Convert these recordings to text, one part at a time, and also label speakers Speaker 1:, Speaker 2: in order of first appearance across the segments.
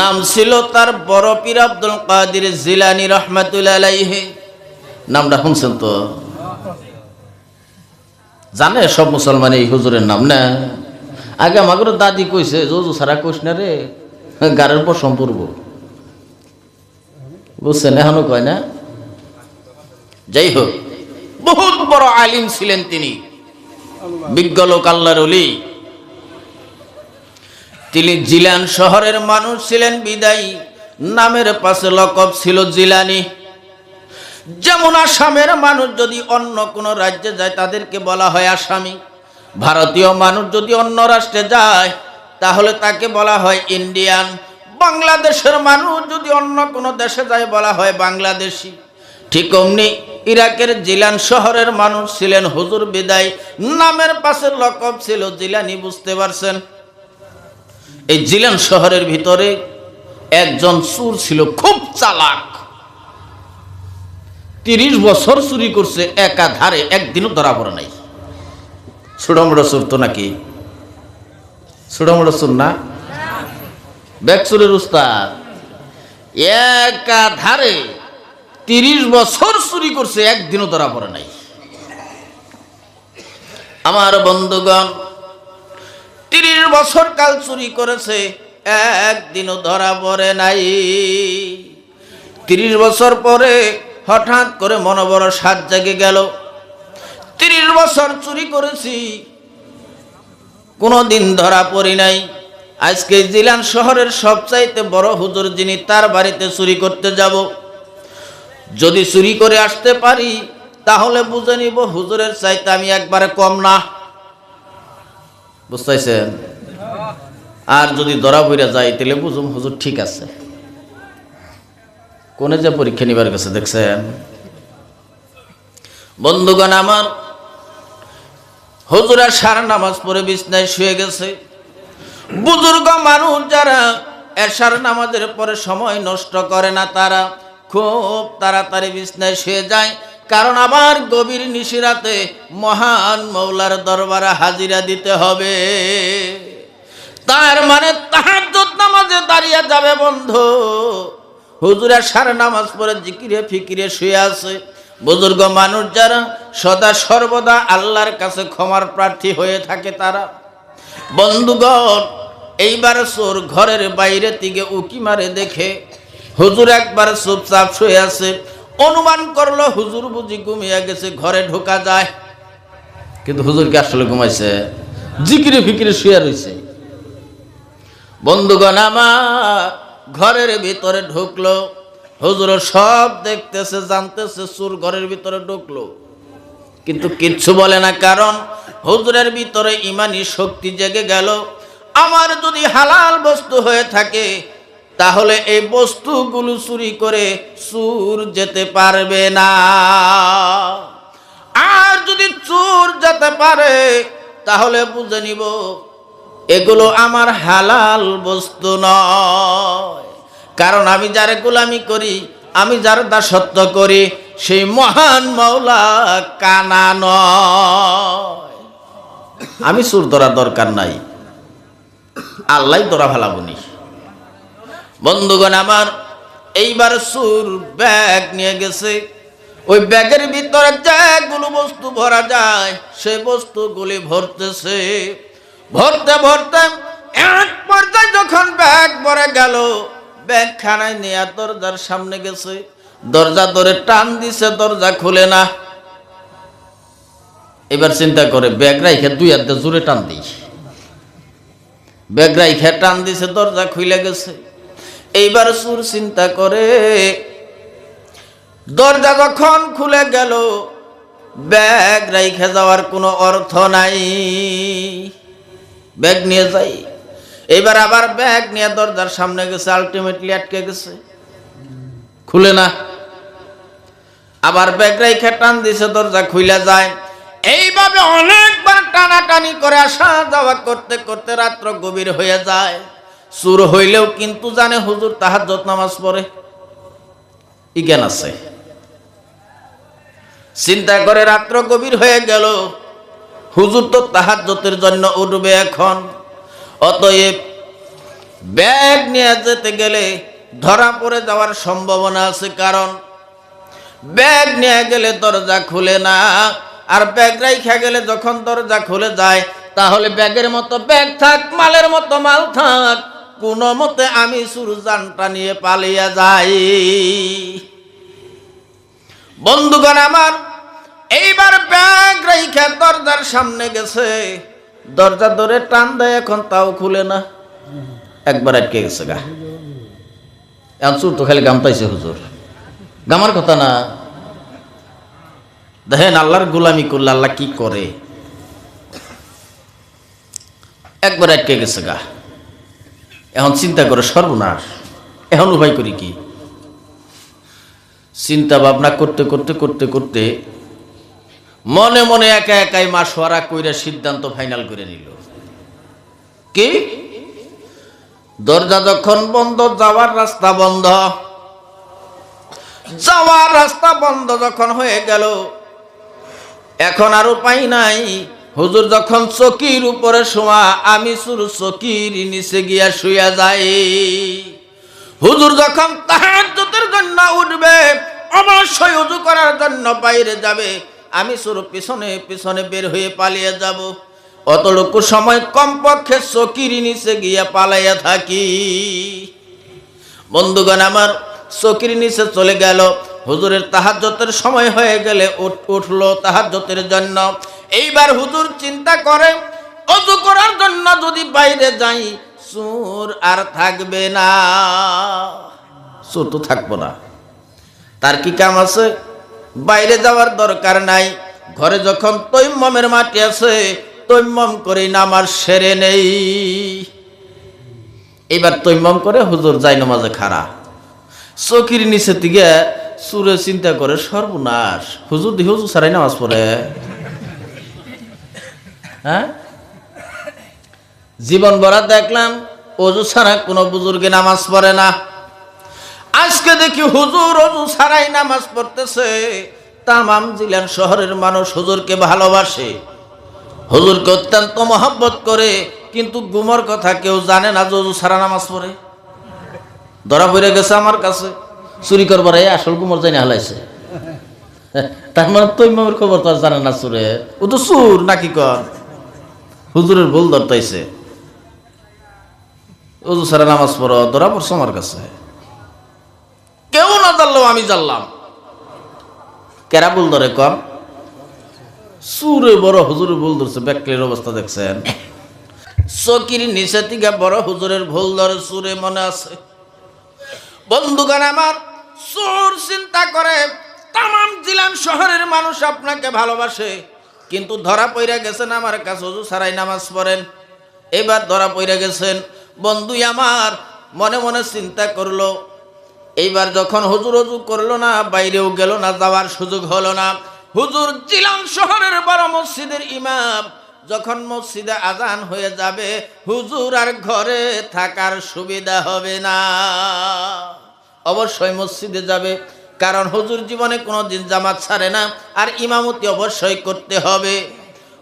Speaker 1: নাম ছিল তার বড় পীর আব্দুল কাদির জিলানি রহমাতুল্লাহ আলাইহি। নামটা শুনছেন তো? জানে সব মুসলমান এই হুজুরের নাম না? আগে আমাকে দাদি কইছে জোজু সারা কইস না রে, গারের পর সম্পর্ক বুঝছেন, এখনও কয় না? যাই হোক, বহুত বড় আলিম ছিলেন তিনি। বিজ্ঞ লোক আল্লাহর অলি তিনি জিলান শহরের মানুষ ছিলেন, বিদায়ী। নামের পাশে লকব ছিল জিলানি। যেমন আসামের মানুষ যদি অন্য কোনো রাজ্যে যায়, তাদেরকে বলা হয় আসামি। ভারতীয় মানুষ যদি অন্য রাষ্ট্রে যায়, তাহলে তাকে বলা হয় ইন্ডিয়ান। বাংলাদেশের মানুষ যদি অন্য কোনো দেশে যায়, বলা হয় বাংলাদেশি। ঠিক অমনি ইরাকের জিলান শহরের মানুষ ছিলেন হুজুর বিদায়। নামের পাশে লকব ছিল জিলানি, বুঝতে পারছেন? এই জিলান শহরের ভিতরে একজন চুর ছিল, খুব চালাক। তিরিশ বছর চুরি করছে, একাধারে একদিনও ধরা পড়ে নাই। ছোটমোটো চুর তো নাকি? ছোটমোটো চুর না? ব্যাগ চুরের উস্তাদ। একাধারে তিরিশ বছর চুরি করছে, একদিনও ধরা পড়ে নাই। আমার বন্ধুগণ তিরিশ বছর কাল চুরি করেছে, একদিনও ধরা পড়ে নাই। তিরিশ বছর পরে হঠাৎ করে মনোবড় সাত জাগে গেল। তিরিশ বছর চুরি করেছি কোনো দিন ধরা পড়ি নাই। আজকে জিলান শহরের সবচাইতে বড় হুজুর যিনি তার বাড়িতে চুরি করতে যাব। যদি চুরি করে আসতে পারি, তাহলে বুঝে নিব হুজুরের চাইতে আমি একবারে কম না। বুঝতেছেন? আর যদি ধরা পড়ে যায়, তাহলে বুঝুম হুজুর ঠিক আছে। কোনে যে পরীক্ষা নিবার গেছে দেখছেন? বন্ধুগণ আমার, হুজুরা সারা নামাজ পড়ে বিছনায় শুয়ে গেছে। বুজুর্গ মানুষ যারা এশার নামাজের পরে সময় নষ্ট করে না, তারা খুব তাড়াতাড়ি বিছনায় শুয়ে যায়। কারণ আবার গভীর নিশিরাতে মহান মৌলার দরবারে হাজিরা দিতে হবে। তার মানে তাহাজ্জুদ নামাজে দাঁড়িয়ে যাবে বন্ধু। হুজুরা সারা নামাজ পড়ে জিকিরে ফিকিরে শুয়ে আছে। বুজুর্গ মানুষ যারা সদা সর্বদা আল্লাহর কাছে ক্ষমার প্রার্থী হয়ে থাকে তারা। বন্ধুগণ, এইবার চোর ঘরের বাইরে দিকে উকি মারে দেখে হুজুর একবার চুপচাপ শুয়ে আছে। অনুমান করল, হুজুর বুঝি ঘুমিয়ে গেছে, ঘরে ঢোকা যায়। কিন্তু হুজুরকে আসলে ঘুমাইছে, জিকিরে ফিকিরে শুয়ে রয়েছে বন্ধুগণ, আমার ঘরের ভিতরে ঢুকলো, হুজুর সব দেখতেছে, জানতেছে চুর ঘরের ভিতরে ঢুকলো। কিন্তু কিচ্ছু বলে না, কারণ হুজুরের ভিতরে ইমানি শক্তি জেগে গেল। আমার যদি হালাল বস্তু হয়ে থাকে তাহলে এই বস্তুগুলো চুরি করে চুর যেতে পারবে না। আর যদি চুর যেতে পারে, তাহলে বুঝে নিব, এগুলো আমার হালাল বস্তু নয়। কারণ আমি যারে গোলামি করি, আমি যার দাসত্ব করি, সেই মহান মৌলা কানা নয়। আমি সুর ধরার দরকার নাই। আল্লাহ ধরা ভালাবনি বন্ধুগণ, আমার এইবার সুর ব্যাগ নিয়ে গেছে। ওই ব্যাগের ভিতরে যেগুলো বস্তু ভরা যায়, সে বস্তুগুলি ভরতেছে। ভরতে ভরতে এক পর্যায়ে যখন ব্যাগ ভরে গেল ব্যাগ খানায় নিয়ে দরজার সামনে গেছে। দরজা ধরে টান দিছে, দরজা খুলে না। এবার চিন্তা করে, ব্যাগ রাইখে দুই হাতে জোরে টান দিই ব্যাগ রাইখে টান দিছে, দরজা খুলে গেছে। এইবার সুর চিন্তা করে দরজা যখন খুলে গেল, ব্যাগ রাইখে যাওয়ার কোনো অর্থ নাই। ব্যাগ নিয়ে যাই। এবার আবার ব্যাগ নিয়ে দরজার সামনে গেছে আলটিমেটলি আটকে গেছে। খুলে না। আবার ব্যাগ রাইখে টান দিছে, দরজা খুলে যায়। এইভাবে অনেকবার টানাটানি করে আসা যাওয়া করতে করতে রাত্র গভীর হয়ে যায়। সুর হইলেও কিন্তু জানে হুজুর তাহার নামাজ পড়ে। ইজ্ঞান আছে। চিন্তা করে রাত্র গভীর হয়ে গেল। হুজুর তো তাহাজ্জতের জন্য উঠবে এখন। অতএব ব্যাগ নিয়ে যেতে গেলে ধরা পড়ে যাওয়ার সম্ভাবনা আছে। কারণ ব্যাগ নিয়ে গেলে দরজা খুলে না। আর ব্যাগ রাইখা গেলে যখন দরজা খুলে যায়, তাহলে ব্যাগের মতো ব্যাগ থাক, মালের মতো মাল থাক। কোনো মতে আমি সুরজানটা নিয়ে পালিয়ে যাই। বন্ধুগণ আমার, এইবার ব্যাগ রাইখা দরজার সামনে গেছে। দরজা ধরে টান দেয়, এখন তাও খুলে না। একবার আটকে গেছে গা। এখন চুর তো খালি গামতাইছে হুজুর। গামার কথা না। দেখেন আল্লাহর গোলামি করলে আল্লাহ কি করে? একবার আটকে গেছে গা। এখন চিন্তা করে, সর্বনাশ। এখন উপায় করি কি? চিন্তা ভাবনা করতে করতে করতে করতে মনে মনে একা একাই মা মাসোয়ারা কইরা সিদ্ধান্ত ফাইনাল করে নিল। কি? দরজা যখন বন্ধ, যাওয়ার রাস্তা বন্ধ। যাওয়ার রাস্তা বন্ধ যখন হয়ে গেল, এখন আর উপায় নাই। হুজুর যখন চকির উপরে শোয়া, আমি সুর চকির নিচে গিয়া শুয়া যাই। হুজুর যখন তাহাজ্জুদের জন্য উঠবে অবশ্যই উজু করার জন্য বাইরে যাবে, আমি সুর পিছনে পিছনে বের হয়ে পালিয়ে যাব। অতটুকু সময় কমপক্ষে চকির নিচে গিয়া পালাইয়া থাকি। বন্ধুগণ, আমার চকির নিচে চলে গেল। হুজুরের তাহাজ্জতের সময় হয়ে গেলে উঠ- উঠল তাহাজ্জতের জন্য। এইবার হুজুর চিন্তা করে, অজু করার জন্য যদি বাইরে যাই, সুর আর থাকবে না। সুর তো থাকব না। তার কি কাম আছে? বাইরে যাওয়ার দরকার নাই। ঘরে যখন তৈম্মমের মাটি আছে, তৈম্মম করে নামার সেরে নেই। এবার তৈম্মম করে হুজুর যাই নামাজে খাড়া। চকির নিচে দিকে সুরে চিন্তা করে সর্বনাশ। হুজুর দি হুজুর সারাই নামাজ পড়ে। হ্যাঁ? জীবন ভরা দেখলাম, অজু ছাড়া কোনো বুজুর্গে নামাজ পড়ে না। আজকে দেখি হুজুর অজু ছাড়াই নামাজ পড়তেছে। তামাম জিলান শহরের মানুষ হুজুরকে ভালোবাসে। হুজুরকে অত্যন্ত মহব্বত করে, কিন্তু গুমর কথা কেউ জানে না যে অজু ছাড়া নামাজ পড়ে। ধরা পড়ে গেছে আমার কাছে। চুরি করবার আসল গুমর জানি হালাইছে। তার মানে তৈমের খবর তো জানে না চুরে ও তো চুর নাকি কর? হুজুরের ভুল ধরতাইছে। অজু ছাড়া নামাজ পড়ো, ধরা পড়ছে আমার কাছে। কেউ না জানলেও আমি জানলাম। কেরা ভুল ধরে কম? সুরে বড় হুজুরের ভুল ধরছে, ব্যাকলের অবস্থা দেখছেন। চকির নিচে থেকে বড় হুজুরের ভুল ধরে সুরে মনে আছে। বন্ধুগান আমার সুর চিন্তা করে তামাম জিলান শহরের মানুষ আপনাকে ভালোবাসে। কিন্তু ধরা পইরা গেছেন আমার কাছে, হুজুর সারাই নামাজ পড়েন। এবার ধরা পইরা গেছেন। বন্ধুই আমার মনে মনে চিন্তা করল, এইবার যখন হুজুর হুজু করল না, বাইরেও গেল না, যাওয়ার সুযোগ হলো না। হুজুর জিলাম শহরের বড় মসজিদের ইমাম, যখন মসজিদে আজান হয়ে যাবে, হুজুর আর ঘরে থাকার সুবিধা হবে না। অবশ্যই মসজিদে যাবে। কারণ হজুর জীবনে কোনো দিন জামাত ছাড়ে না, আর ইমামতি অবশ্যই করতে হবে।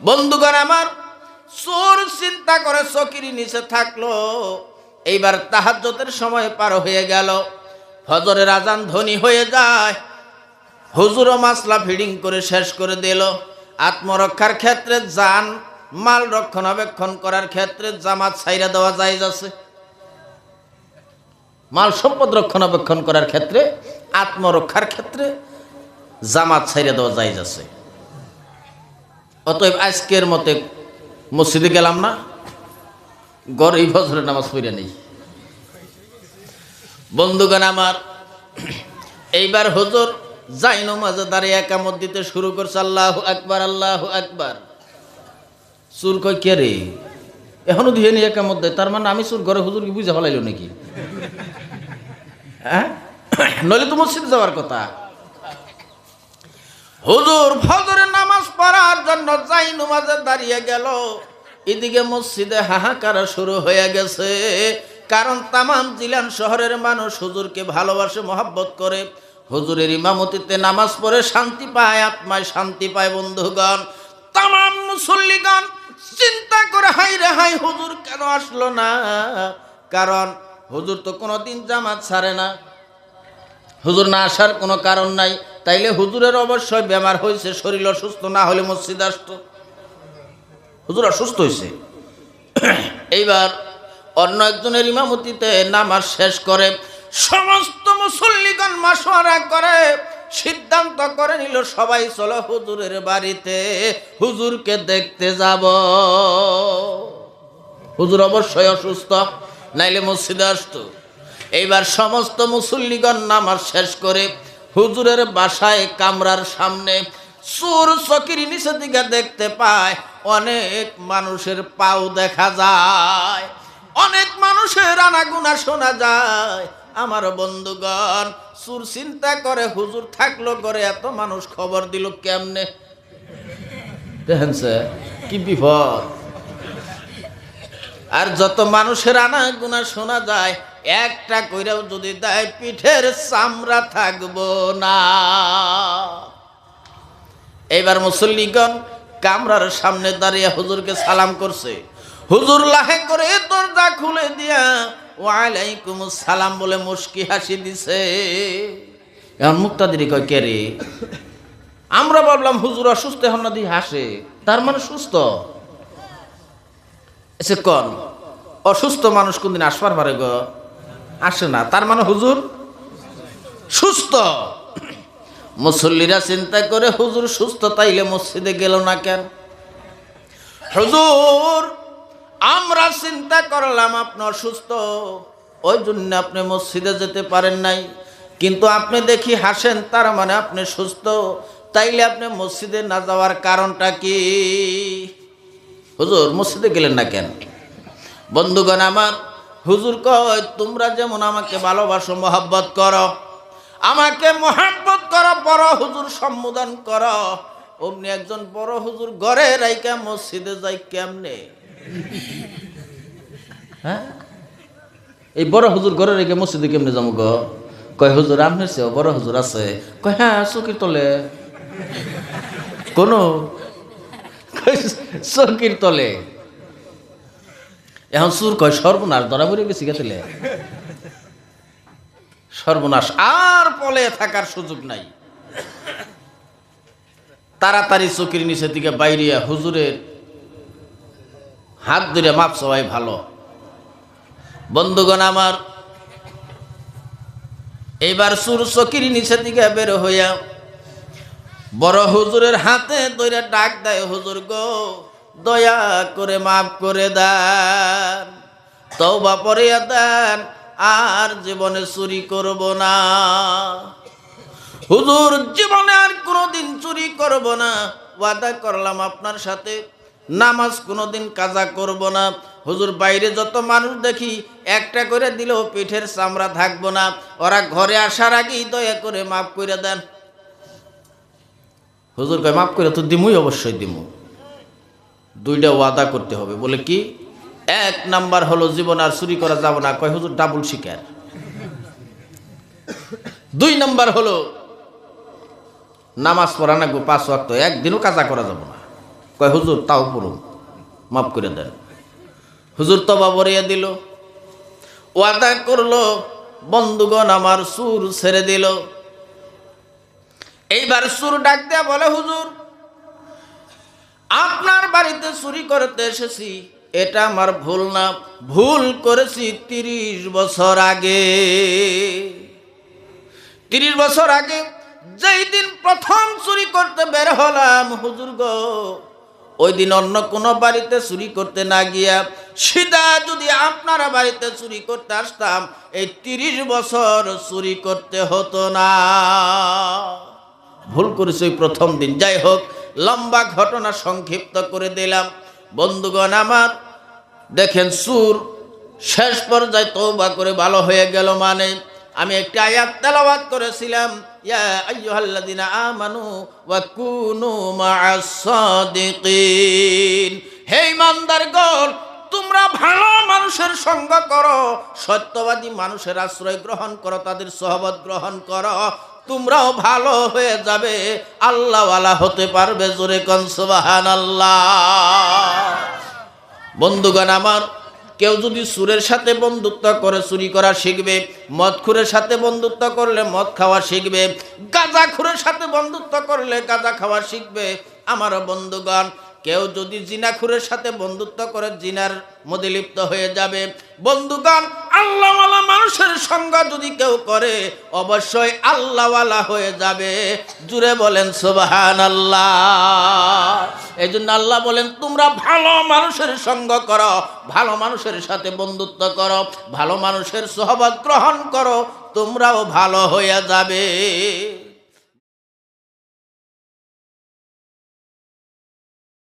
Speaker 1: বন্ধুগণ আমার, চোর চিন্তা করে চকিরি নিচে থাকল, এইবার তাহাজ্জতের সময় পার হয়ে গেল। ফজরের আজান ধ্বনি হয়ে যায়, হুজুরও মাসলা ফিডিং করে শেষ করে দিল। আত্মরক্ষার ক্ষেত্রে যান, মাল রক্ষণাবেক্ষণ করার ক্ষেত্রে জামাত ছাইরা দেওয়া যায় আছে। মাল সম্পদ রক্ষণাবেক্ষণ করার ক্ষেত্রে, আত্মরক্ষার ক্ষেত্রে জামাত ছাইরা দেওয়া যায় আছে। অতএব আজকের মতে মসজিদে গেলাম না গড় এই নামাজ পড়ে নেই। বন্ধুগণ আমার, এইবার হুজুর যাই নমাজে দাঁড়িয়ে একামত দিতে শুরু করছে, আল্লাহ আকবার আল্লাহ আকবার। চুর কয় কে রে? এখনও ধুয়ে নিয়ে একামত দেয়, তার মানে আমি চুর ঘরে হুজুর কি বুঝে ফেলাইল নাকি? হ্যাঁ? নইলে তো মসজিদে যাওয়ার কথা। হুজুর ফজরের নামাজ পড়ার জন্য যাই নমাজে দাঁড়িয়ে গেল। এদিকে মসজিদে হাহাকার শুরু হয়ে গেছে। কারণ তামাম জিলান শহরের মানুষ হুজুরকে ভালোবাসে, মহাব্বত করে। হুজুরের ইমামতিতে নামাজ পড়ে শান্তি পায়, আত্মায় শান্তি পায় বন্ধুগণ। তামাম মুসল্লিগণ চিন্তা করে হাই রে হাই হুজুর কেন আসলো না? কারণ হুজুর তো কোনো দিন জামাত ছাড়ে না। হুজুর না আসার কোনো কারণ নাই। তাইলে হুজুরের অবশ্যই বেমার হয়েছে শরীর অসুস্থ, না হলে মসজিদ আসতো। হুজুর অসুস্থ হয়েছে এইবার অন্য একজনের ইমামতিতে নামাজ শেষ করে, সমস্ত মুসল্লিগণ মাসোয়ারা করে, সিদ্ধান্ত করে নিল, সবাই চলো হুজুরের বাড়িতে, হুজুরকে দেখতে যাব। হুজুর অবশ্যই অসুস্থ। নাইলে মসজিদে আসতো। এইবার সমস্ত মুসল্লিগণ নামাজ শেষ করে হুজুরের বাসায় কামরার সামনে সুর চকির নিচের দিকে দেখতে পায়, অনেক মানুষের পাও দেখা যায়, অনেক মানুষের আনাগুনা শোনা যায়। আমার বন্ধুগণ সুর চিন্তা করে, হুজুর থাকল করে এত মানুষ খবর দিল কেমনে? দেখেন কি বিপদ। আর যত মানুষের আনা গুনা শোনা যায়, একটা কইরাও যদি দেয়, পিঠের চামড়া থাকব না। এইবার মুসল্লিগণ কামরার সামনে দাঁড়িয়ে হুজুরকে সালাম করছে। হুজুর লাহে করে দরজা খুলে দিয়া ওয়ালাইকুম সালাম বলে মুস্কি হাসি দিছে। এখন মুক্তাদিরি কয়, কে রে? আমরা ভাবলাম হুজুর অসুস্থ, এখন না দিয়ে হাসে। তার মানে সুস্থ। এসে কন, অসুস্থ মানুষ কোনদিন আসবার পারে গো? আসে না। তার মানে হুজুর সুস্থ। মুসল্লিরা চিন্তা করে, হুজুর সুস্থ তাইলে মসজিদে গেল না কেন? হুজুর, আমরা চিন্তা করলাম আপনি অসুস্থ, ওই জন্য আপনি মসজিদে যেতে পারেন নাই। কিন্তু আপনি দেখি হাসেন, তার মানে আপনি সুস্থ। তাইলে আপনি মসজিদে না যাওয়ার কারণটা কি? হুজুর মসজিদে গেলেন না কেন? বন্ধুগণ আমার, হুজুর কয়, তোমরা যেমন আমাকে ভালোবাসো, মহাব্বত করো, আমাকে মহাব্বত করো, বড় হুজুর সম্বোধন করো, অমনি একজন বড় হুজুর ঘরে রাইকা মসজিদে যাই কেমনে? হ্যাঁ? এই বড় হুজুর ঘরে রেখে মসজিদে কেমনে যাব গো? কয়, হুজুর, আপনার বড় হুজুর আছে। কয় হ্যাঁ চকির তলে। কোনো চকির তলে। এখন সুর কয়, সর্বনাশ, ধরা পড়ে গেছি গেছিলে সর্বনাশ, আর পলে থাকার সুযোগ নাই। তাড়াতাড়ি চকির নিচে দিকে বাইরিয়া হুজুরের হাত ধরে মাপ সবাই ভালো। বন্ধুগণ আমার এইবার সুর চকির নিচে দিকে বের হইয়া বড় হুজুরের হাতে ধরে ডাক দেয়, হুজুর গো, দয়া করে মাফ করে দেন, তওবা পরে দেন, আর জীবনে চুরি করব না। হুজুর, জীবনে আর কোনোদিন চুরি করব না, ওয়াদা করলাম আপনার সাথে, নামাজ কোনোদিন কাজা করব না। হুজুর, বাইরে যত মানুষ দেখি, একটা করে দিলেও পিঠের চামড়া থাকব না, ওরা ঘরে আসার আগেই দয়া করে মাফ করে দেন। হুজুর কয়, মাফ করে তো দিমুই অবশ্যই দিমু। দুইটা ওয়াদা করতে হবে। বলে কি? এক নাম্বার হলো জীবন আর চুরি করা যাবে না। কয়, হুজুর ডাবল শিকার। দুই নাম্বার হলো, নামাজ পড়া না গো, পাঁচ ওয়াক্ত, একদিনও কাজা করা যাবে না। কয়, হুজুর, তাও পড়ুন, মাফ করে দেন। হুজুর তবা বরিয়া দিল। ওয়াদা করল, বন্ধুগণ, আমার সুর ছেড়ে দিল। এইবার সুর ডাক দেয়া বলে, হুজুর, আপনার বাড়িতে চুরি করতে এসেছি। এটা আমার ভুল না। ভুল করেছি তিরিশ বছর আগে। তিরিশ বছর আগে যেই দিন প্রথম চুরি করতে বের হলাম, হুজুর গো, ওই দিন অন্য কোনো বাড়িতে চুরি করতে না গিয়া সিধা যদি আপনারা বাড়িতে চুরি করতে আসতাম, এই তিরিশ বছর চুরি করতে হতো না। ভুল করেছি ওই প্রথম দিন। যাই হোক, লম্বা ঘটনা সংক্ষিপ্ত করে দিলাম। বন্ধুগণ আমার, দেখেন সুর শেষ পর্যায়ে তৌবা করে ভালো হয়ে গেল মানে আমি একটি আয়াত তেলাওয়াত করেছিলাম কুনু তোমরা ভালো মানুষের সঙ্গ করো, সত্যবাদী মানুষের আশ্রয় গ্রহণ করো, তাদের সহবত গ্রহণ করো। তোমরাও ভালো হয়ে যাবে। আল্লাহওয়ালা হতে পারবে জোরে কন, সুবহানাল্লাহ। বন্ধুগণ আমার, কেউ যদি সুরের সাথে বন্ধুত্ব করে, চুরি করা শিখবে, মদখুরের সাথে বন্ধুত্ব করলে মদ খাওয়া শিখবে, গাঁজাখুরের সাথে বন্ধুত্ব করলে গাঁজা খাওয়া শিখবে। আমার বন্ধুগণ, কেউ যদি জিনাখুরের সাথে বন্ধুত্ব করে, জিনার মধ্যে লিপ্ত হয়ে যাবে। বন্ধুগণ আল্লাহওয়ালা মানুষের সঙ্গ যদি কেউ করে, অবশ্যই আল্লাহওয়ালা হয়ে যাবে। জুড়ে বলেন সুবাহান আল্লাহ এই জন্য আল্লাহ বলেন, তোমরা ভালো মানুষের সঙ্গ করো, ভালো মানুষের সাথে বন্ধুত্ব করো, ভালো মানুষের সহবাদ গ্রহণ করো, তোমরাও ভালো হয়ে যাবে।